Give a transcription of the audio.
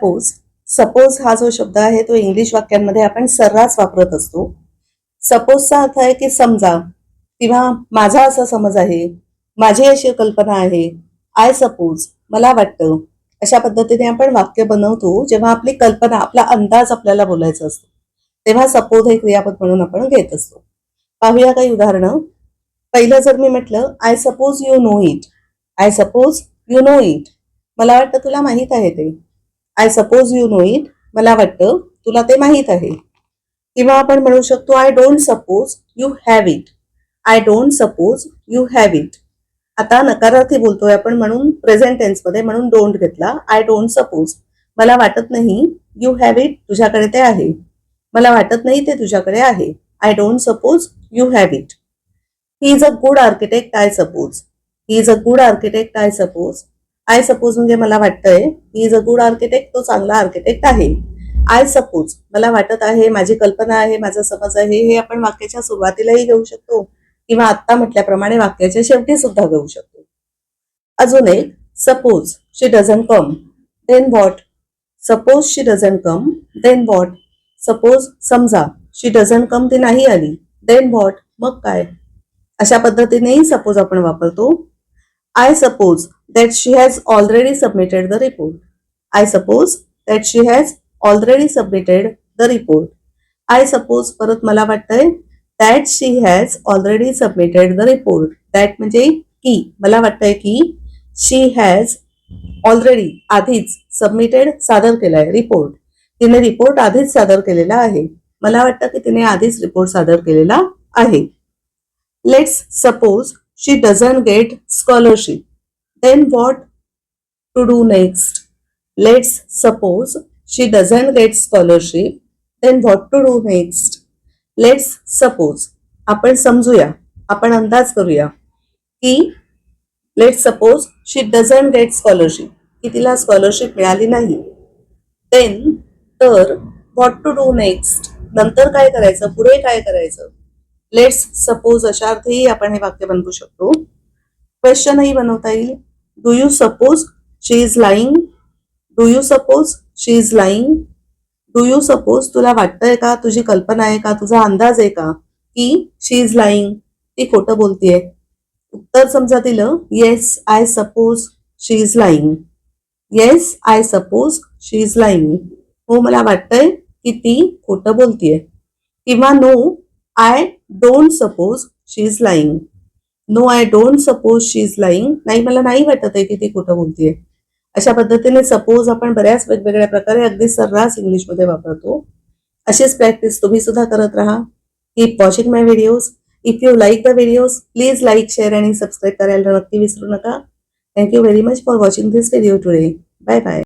Suppose suppose हा जो शब्द आहे तो इंग्लिश वाक्यांमध्ये आपण सर्रास वापरत असतो. सपोजचा अर्थ आहे की समजा किंवा माझा असा समज आहे माझी अशी कल्पना आहे आय सपोज मला वाटतं अशा पद्धतीने आपण वाक्य बनवतो जेव्हा आपली कल्पना आपला अंदाज आपल्याला बोलायचा असतो. तेव्हा सपोज हे क्रियापद म्हणून आपण घेत असतो. पाहूया काही उदाहरणं. पहिलं जर मी म्हटलं I suppose you know it I suppose you know it मला वाटतं तुला माहीत आहे ते. I suppose you know it मला वाटतं तुला ते माहीत आहे. किंवा आपण म्हणू शकतो I don't suppose you have it I don't suppose you have it आता नकारार्थी बोलतोय आपण म्हणून प्रेझेंट टेन्समध्ये म्हणून डोंट घेतला. आय डोंट सपोज मला वाटत नाही यू हॅव इट तुझ्याकडे ते आहे. मला वाटत नाही ते तुझ्याकडे आहे. I don't suppose you have it he is a good architect I suppose he is a good architect I suppose I suppose म्हणजे मला वाटतंय he is a good architect तो चांगला आर्किटेक्ट आहे. आय सपोज मला वाटत आहे माझी कल्पना आहे माझा समज आहे हे आपण वाक्याच्या सुरुवातीलाही घेऊ शकतो किंवा आत्ता म्हटल्याप्रमाणे वाक्याच्या शेवटी सुद्धा घेऊ शकतो. अजून एक suppose she doesn't come then what suppose she doesn't come then what suppose समजा शी डझन कम ती नाही आली देन वॉट मग काय? अशा पद्धतीनेही सपोज आपण वापरतो. I suppose that she has already submitted the report I suppose that she has already submitted the report I suppose परत मला वाटतंय that she has already submitted the report that म्हणजे की मला वाटतंय की शी हॅज ऑलरेडी आधीच submitted सादर केलाय रिपोर्ट तिने रिपोर्ट आधीच सादर केलेला आहे. मला वाटतं की तिने आधीच रिपोर्ट सादर केलेला आहे. Let's suppose she doesn't get scholarship then what to do next let's suppose she doesn't get scholarship then what to do next let's suppose आपण समजूया आपण अंदाज करूया की let suppose she doesn't get scholarship की तिला स्कॉलरशिप मिळाली नाही. देन तर व्हॉट टू डू नेक्स्ट नंतर काय करायचं? पुढे काय करायचं? लेट्स सपोज अशा अर्थही आपण हे वाक्य बनवू शकतो. क्वेश्चनही बनवता येईल. Do you suppose she is lying do you suppose she is lying do you suppose तुला वाटतंय का? तुझी कल्पना आहे का? तुझा अंदाज आहे का? की शी इज लाईंग ती खोटं बोलतीये. उत्तर समजा दिलं. Yes I suppose she is lying yes I suppose she is lying हो मला वाटतंय की ती खोटं बोलतीये. किंवा no I don't suppose she is lying no I don't suppose she is lying नाही मला नाही वाटत आहे की ती कुठं बोलतीये. अशा पद्धतीने सपोज आपण बऱ्याच वेगवेगळ्या प्रकारे अगदी सर्रास इंग्लिशमध्ये वापरतो. अशीच प्रॅक्टिस तुम्ही सुद्धा करत राहा. Keep watching my videos if you like the videos please like share आणि सबस्क्राईब करायला नक्की विसरू नका. Thank you very much for watching this video today bye bye